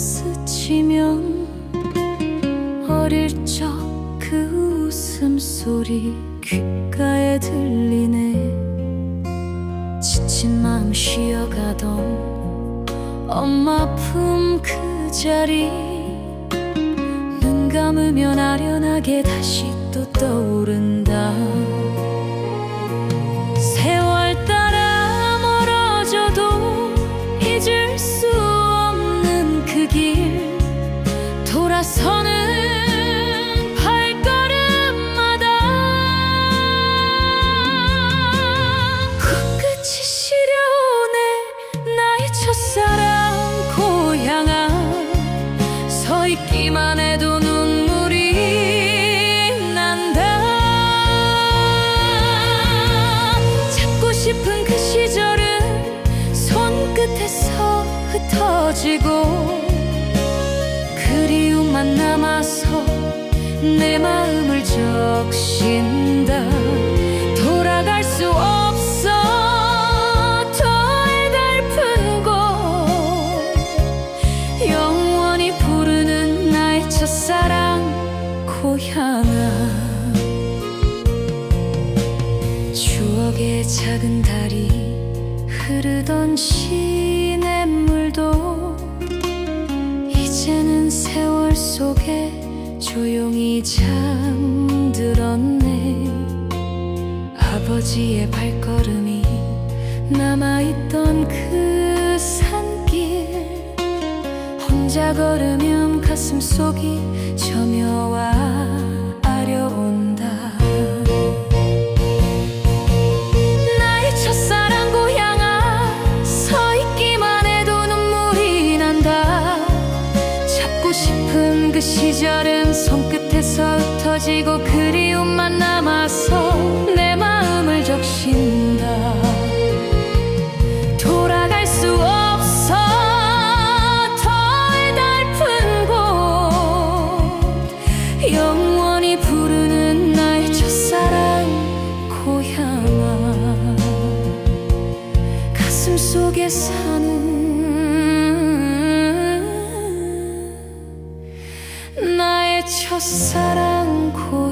스치면 어릴 적 그 웃음소리 귓가에 들리네. 지친 마음 쉬어가던 엄마 품 그 자리 눈 감으면 아련하게 다시 또 떠 돌아서는 발걸음마다 코끝이 시려오네 나의 첫사랑 고향아 서 있기만 해도 눈물이 난다. 찾고 싶은 그 시절은 손끝에서 흩어지고 남아서 내 마음을 적신다. 돌아갈 수 없어. 더 애달픈 곳 영원히 부르는 나의 첫사랑 고향아. 추억의 작은 다리 흐르던 시냇물도 이제는 세월 속에 조용히 잠들었네. 아버지의 발걸음이 남아있던 그 산길. 혼자 걸으면 가슴 속이 저며와 아려온 싶은 그 시절은 손끝에서 흩어지고 그리움만 남아서 내 마음을 적신다. 돌아갈 수 없어. 더 애달픈 곳. 영원히 부르는 나의 첫사랑 고향아. 가슴 속에 사 첫사랑 고